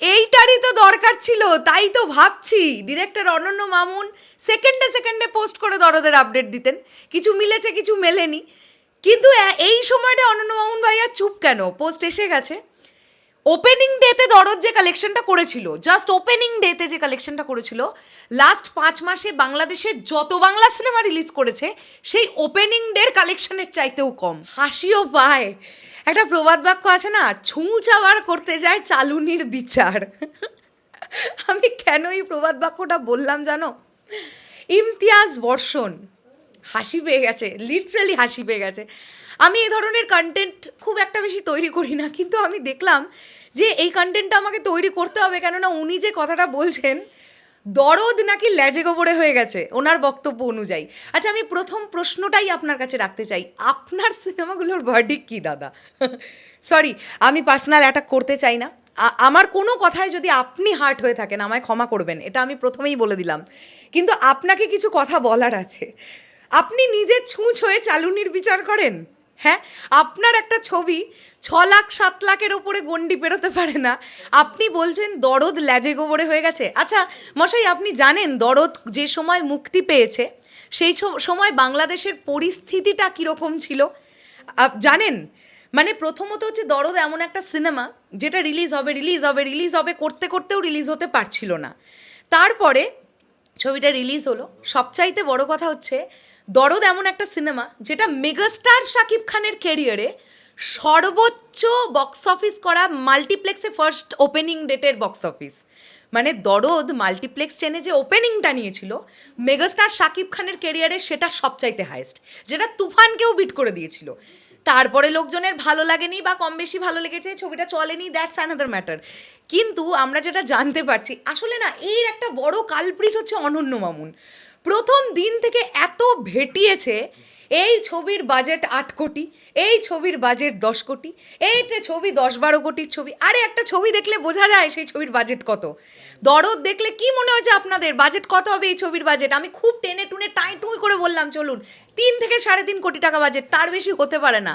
এইটারই তো দরকার ছিল, তাই তো ভাবছি। ডিরেক্টর অনন্য মামুন সেকেন্ডে সেকেন্ডে পোস্ট করে দরদের আপডেট দিতেন। কিছু মিলেছে, কিছু মেলেনি। কিন্তু এই সময়টা অনন্য মামুন ভাইয়া চুপ কেন? পোস্ট এসে গেছে। ওপেনিং ডেতে দরদ যে কালেকশনটা করেছিল, জাস্ট ওপেনিং ডেতে যে কালেকশনটা করেছিল, লাস্ট পাঁচ মাসে বাংলাদেশে যত বাংলা সিনেমা রিলিজ করেছে, সেই ওপেনিং ডের কালেকশনের চাইতেও কম। হাসিও পায়। একটা প্রবাদ বাক্য আছে না, ছুঁ চাওয়ার করতে যায় চালুনির বিচার। আমি কেন এই প্রবাদ বাক্যটা বললাম জানো? ইমতিয়াজ বর্ষণ, হাসি পেয়ে গেছে লিটারালি হাসি পেয়ে গেছে। আমি এই ধরনের কন্টেন্ট খুব একটা বেশি তৈরি করি না, কিন্তু আমি দেখলাম যে এই কন্টেন্টটা আমাকে তৈরি করতে হবে, কেননা উনি যে কথাটা বলছেন দরদ নাকি ল্যাজে গোবরে হয়ে গেছে? ওনার বক্তব্য অনুযায়ী। আচ্ছা আমি প্রথম প্রশ্নটাই আপনার কাছে রাখতে চাই। আপনার সিনেমাগুলোর ভার্ডিক কী, দাদা? সরি আমি পার্সোনাল অ্যাটাক করতে চাই না। আমার কোনো কথায় যদি আপনি হার্ট হয়ে থাকেন, আমায় ক্ষমা করবেন। এটা আমি প্রথমেই বলে দিলাম। কিন্তু আপনাকে কিছু কথা বলার আছে। আপনি নিজে ছুঁচ হয়ে চালুনির বিচার করেন? হ্যাঁ আপনার একটা ছবি ছ লাখ সাত লাখের ওপরে গন্ডি পেরোতে পারে না। আপনি বলছেন দরদ ল্যাজে গোবরে হয়ে গেছে। আচ্ছা মশাই, আপনি জানেন দরদ যে সময় মুক্তি পেয়েছে, সেই সময় বাংলাদেশের পরিস্থিতিটা কীরকম ছিল? জানেন? মানে প্রথমত হচ্ছে দরদ এমন একটা সিনেমা, যেটা রিলিজ হবে রিলিজ হবে রিলিজ হবে, করতে করতেও রিলিজ হতে পারছিল না। তারপরে ছবিটা রিলিজ হলো। সবচাইতে বড় কথা হচ্ছে দরদ এমন একটা সিনেমা যেটা মেগাস্টার শাকিব খানের ক্যারিয়ারে সর্বোচ্চ বক্স অফিস করা মাল্টিপ্লেক্সে ফার্স্ট ওপেনিং ডেটের বক্স অফিস মানে দরদ মাল্টিপ্লেক্স চেনে যে ওপেনিংটা নিয়েছিল, মেগাস্টার শাকিব খানের ক্যারিয়ারে সেটা সবচাইতে হাইয়েস্ট যেটা তুফানকেও বিট করে দিয়েছিল। তারপরে লোকজনের ভালো লাগেনি বা কম বেশি ভালো লেগেছে, ছবিটা চলেনি দ্যাটস অ্যানাদার ম্যাটার কিন্তু আমরা যেটা জানতে পারছি, আসলে না, এর একটা বড় কালপ্রিট হচ্ছে অনন্য মামুন। প্রথম দিন থেকে এত ভেটিয়েছে, এই ছবির বাজেট আট কোটি, এই ছবির বাজেট দশ কোটি, এইটা ছবি দশ বারো কোটির ছবি, আরে একটা ছবি দেখলে বোঝা যায় সেই ছবির বাজেট কত। দরদ দেখলে কি মনে হয়েছে আপনাদের? বাজেট কত হবে এই ছবির বাজেট? আমি খুব টেনে টুনে টাই টুই করে বললাম, চলুন, তিন থেকে সাড়ে তিন কোটি টাকা বাজেট, তার বেশি হতে পারে না।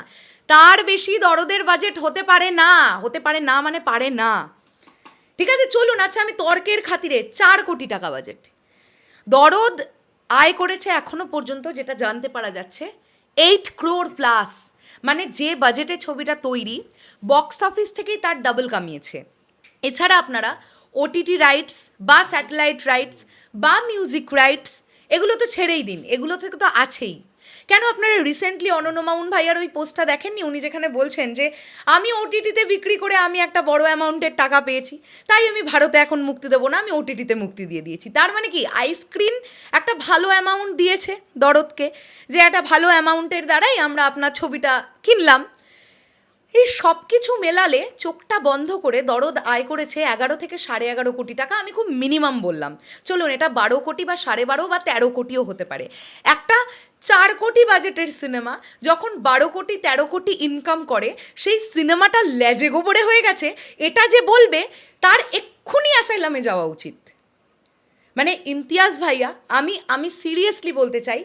তার বেশি দরদের বাজেট হতে পারে না, হতে পারে না মানে পারে না। ঠিক আছে, চলুন আচ্ছা আমি তর্কের খাতিরে চার কোটি টাকা বাজেট। দরদ আয় করেছে এখনও পর্যন্ত, যেটা জানতে পারা যাচ্ছে এইট ক্রোর প্লাস মানে যে বাজেটে ছবিটা তৈরি বক্স অফিস থেকেই তার ডাবল কামিয়েছে। এছাড়া আপনারা ওটিটি রাইটস বা স্যাটেলাইট রাইটস বা মিউজিক রাইটস এগুলো তো ছেড়েই দিন, এগুলো থেকে তো আছেই। কেন আপনারা রিসেন্টলি অনন্য মামুন ভাইয়ার ওই পোস্টটা দেখেননি? উনি যেখানে বলছেন যে, আমি ওটিটিতে বিক্রি করে আমি একটা বড় অ্যামাউন্টের টাকা পেয়েছি, তাই আমি ভারতে এখন মুক্তি দেবো না, আমি ওটিটিতে মুক্তি দিয়ে দিয়েছি। তার মানে কি আইস্ক্রিন একটা ভালো অ্যামাউন্ট দিয়েছে দরদকে, যে একটা ভালো অ্যামাউন্টের দ্বারাই আমরা আপনার ছবিটা কিনলাম। এই সব কিছু মেলালে চোখটা বন্ধ করে দরদ আয় করেছে এগারো থেকে সাড়ে এগারো কোটি টাকা, আমি খুব মিনিমাম বললাম। চলুন, এটা বারো কোটি বা সাড়ে বারো বা তেরো কোটিও হতে পারে। একটা চার কোটি বাজেটের সিনেমা যখন বারো কোটি, তেরো কোটি ইনকাম করে, সেই সিনেমাটা লেজে গোবরে হয়ে গেছে। এটা যে বলবে, তার এক্ষুনি অ্যাসাইলামে যাওয়া উচিত। মানে ইমতিয়াজ ভাইয়া, আমি আমি সিরিয়াসলি বলতে চাই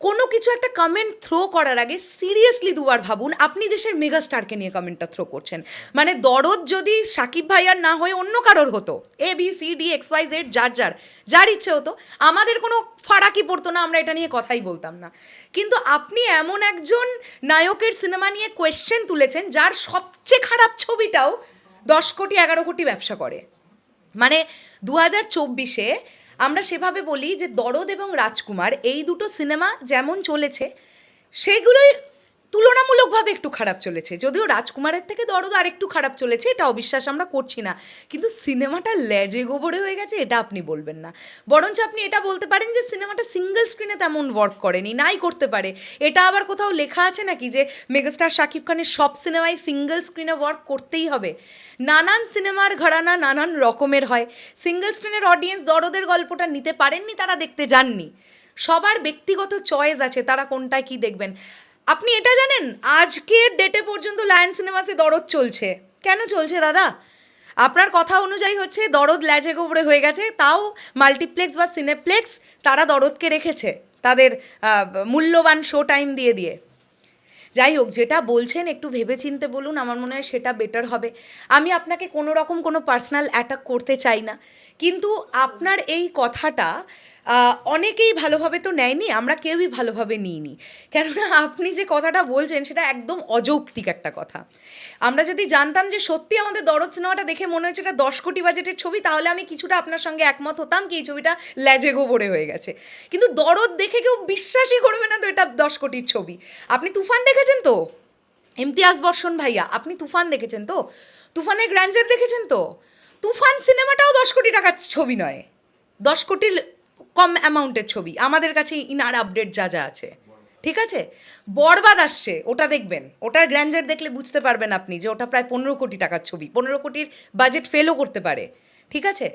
কোনো কিছু একটা কমেন্ট থ্রো করার আগে সিরিয়াসলি দুবার ভাবুন, আপনি দেশের মেগাস্টারকে নিয়ে কমেন্টটা থ্রো করছেন। মানে দরদ যদি সাকিব ভাইয়ার না হয়ে অন্য কারোর হতো A B C D X Y Z যার যার যার ইচ্ছে হতো, আমাদের কোনো ফারাকি পড়তো না, আমরা এটা নিয়ে কথাই বলতাম না। কিন্তু আপনি এমন একজন নায়কের সিনেমা নিয়ে কোয়েশ্চেন তুলেছেন, যার সবচেয়ে খারাপ ছবিটাও দশ কোটি, এগারো কোটি ব্যবসা করে। মানে দু হাজার চব্বিশে আমরা সেভাবে বলি যে দরদ এবং রাজকুমার এই দুটো সিনেমা যেমন চলেছে সেগুলোই তুলনামূলকভাবে একটু খারাপ চলেছে। যদিও রাজকুমারের থেকে দরদ আর একটু খারাপ চলেছে এটা অবিশ্বাস আমরা করছি না। কিন্তু সিনেমাটা লেজে গোবরে হয়ে গেছে, এটা আপনি বলবেন না। বরঞ্চ আপনি এটা বলতে পারেন যে, সিনেমাটা সিঙ্গেল স্ক্রিনে তেমন ওয়ার্ক করেনি, নাই করতে পারে। এটা আবার কোথাও লেখা আছে নাকি যে, মেগাস্টার শাকিব খানের সব সিনেমায় সিঙ্গেল স্ক্রিনে ওয়ার্ক করতেই হবে? নানান সিনেমার ঘরানা নানান রকমের হয়। সিঙ্গেল স্ক্রিনের অডিয়েন্স দরদের গল্পটা নিতে পারেননি, তারা দেখতে যাননি। সবার ব্যক্তিগত চয়েস আছে, তারা কোনটায় কি দেখবেন। আপনি এটা জানেন? আজকের ডেটে পর্যন্ত লায়ন সিনেমাসে দরদ চলছে। কেন চলছে দাদা? আপনার কথা অনুযায়ী হচ্ছে, দরদ ল্যাজে গোবরে হয়ে গেছে, তাও মাল্টিপ্লেক্স বা সিনেপ্লেক্স তারা দরদকে রেখেছে, তাদের মূল্যবান শো টাইম দিয়ে দিয়ে। যাই হোক, যেটা বলছেন একটু ভেবেচিন্তে বলুন, আমার মনে হয় সেটা বেটার হবে। আমি আপনাকে কোনো রকম কোনো পার্সোনাল অ্যাটাক করতে চাই না। কিন্তু আপনার এই কথাটা অনেকেই ভালোভাবে তো নেয়নি, আমরা কেউই ভালোভাবে নিইনি। কেননা আপনি যে কথাটা বলছেন, সেটা একদম অযৌক্তিক একটা কথা। আমরা যদি জানতাম যে সত্যি আমাদের দরদ সিনেমাটা দেখে মনে হচ্ছে এটা দশ কোটি বাজেটের ছবি, তাহলে আমি কিছুটা আপনার সঙ্গে একমত হতাম কি এই ছবিটা ল্যাজে গোবরে হয়ে গেছে। কিন্তু দরদ দেখে কেউ বিশ্বাসই করবে না তো এটা দশ কোটির ছবি। আপনি তুফান দেখেছেন তো? ইমতিয়াজ বর্ষণ ভাইয়া, আপনি তুফান দেখেছেন তো? তুফানের গ্র্যান্ডার দেখেছেন তো? তুফান সিনেমাটাও দশ কোটি টাকার ছবি নয়। দশ কোটির কম অ্যামাউন্টের ছবি। আমাদের কাছে ইনার আপডেট যা যা আছে। ঠিক আছে? বরবাদ আসছে, ওটা দেখবেন। ওটার গ্র্যান্ডার দেখলে বুঝতে পারবেন আপনি যে ওটা প্রায় পনেরো কোটি টাকার ছবি। পনেরো কোটির বাজেট ফেলও করতে পারে। ঠিক আছে?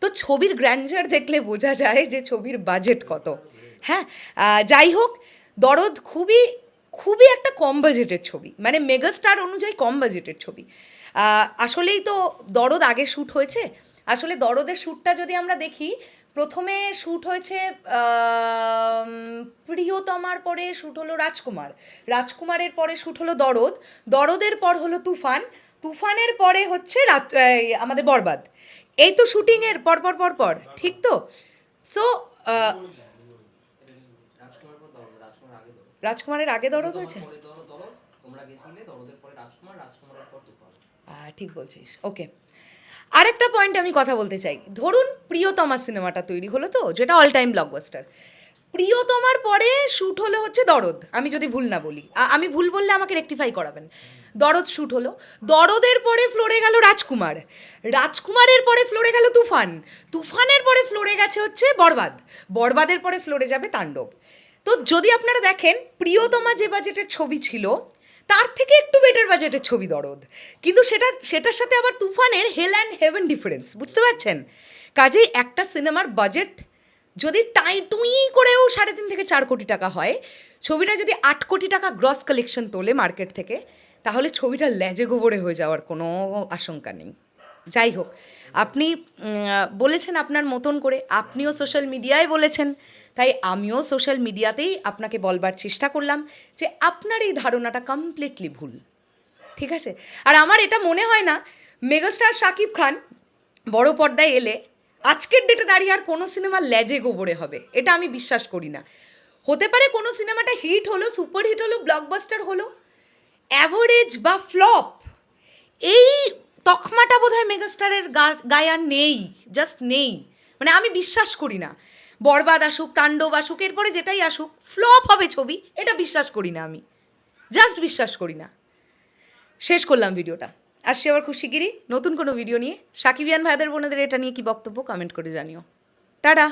তো ছবির গ্র্যান্ডার দেখলে বোঝা যায় যে ছবির বাজেট কত। হ্যাঁ? যাই হোক, দরদ খুবই খুবই একটা কম বাজেটের ছবি। মানে মেগাস্টার অনুযায়ী কম বাজেটের ছবি। আসলেই তো দরদ আগে শ্যুট হয়েছে। আসলে দরদের শ্যুটটা যদি আমরা দেখি প্রথমে শ্যুট হয়েছে প্রিয়তমার পরে শ্যুট হলো রাজকুমার। রাজকুমারের পরে শ্যুট হলো দরদ। দরদের পর হলো তুফান। তুফানের পরে হচ্ছে রাত এই, আমাদের বরবাদ। এই তো শুটিংয়ের পর পর পর পর ঠিক তো? সো রাজকুমারের আগে দরদ হয়েছে? ঠিক বলছিস ওকে আরেকটা পয়েন্ট আমি কথা বলতে চাই। ধরুন প্রিয়তমা সিনেমাটা তৈরি হলো তো, যেটা অল টাইম ব্লকবাস্টার প্রিয়তমার পরে শ্যুট হলো হচ্ছে দরদ। আমি যদি ভুল না বলি। আমি ভুল বললে আমাকে রেকটিফাই করাবেন। দরদ শ্যুট হলো। দরদের পরে ফ্লোরে গেল রাজকুমার। রাজকুমারের পরে ফ্লোরে গেল তুফান। তুফানের পরে ফ্লোরে গেছে হচ্ছে বরবাদ। বরবাদের পরে ফ্লোরে যাবে তাণ্ডব। তো যদি আপনারা দেখেন, প্রিয়তমা যে বাজেটের ছবি ছিল তার থেকে একটু বেটার বাজেটের ছবি দরদ। কিন্তু সেটা, সেটার সাথে আবার তুফানের হেল অ্যান্ড হেভেন ডিফারেন্স বুঝতে পারছেন? কাজেই একটা সিনেমার বাজেট যদি টাই টুই করেও সাড়ে তিন থেকে চার কোটি টাকা হয়, ছবিটা যদি আট কোটি টাকা গ্রস কালেকশন তোলে মার্কেট থেকে, তাহলে ছবিটা লেজে গোবরে হয়ে যাওয়ার কোনো আশঙ্কা নেই। যাই হোক, আপনি বলেছেন আপনার মতন করে, আপনিও সোশ্যাল মিডিয়ায় বলেছেন, তাই আমিও সোশ্যাল মিডিয়াতেই আপনাকে বলবার চেষ্টা করলাম যে আপনার এই ধারণাটা কমপ্লিটলি ভুল, ঠিক আছে? আর আমার এটা মনে হয় না মেগাস্টার শাকিব খান বড় পর্দায় এলে আজকের ডেটে দাঁড়িয়ে আর কোনো সিনেমা লেজে গোবরে হবে, এটা আমি বিশ্বাস করি না। হতে পারে কোনো সিনেমাটা হিট হলো সুপার হিট হলো ব্লকবাস্টার হলো অ্যাভারেজ বা ফ্লপ এই তকমাটা বোধহয় মেগাস্টারের গা- গায়ে আর নেই জাস্ট নেই। মানে আমি বিশ্বাস করি না। বরবাদ আসুক, তাণ্ডব আসুক, এরপরে যেটাই আসুক ফ্লপ হবে ছবি, এটা বিশ্বাস করি না আমি। জাস্ট বিশ্বাস করি না। শেষ করলাম ভিডিওটা। আসছি আবার খুব নতুন কোনো ভিডিও নিয়ে। সাকিবিয়ান ভাইদের বোনেদের এটা নিয়ে কি বক্তব্য কমেন্ট করে জানিও। টাটা!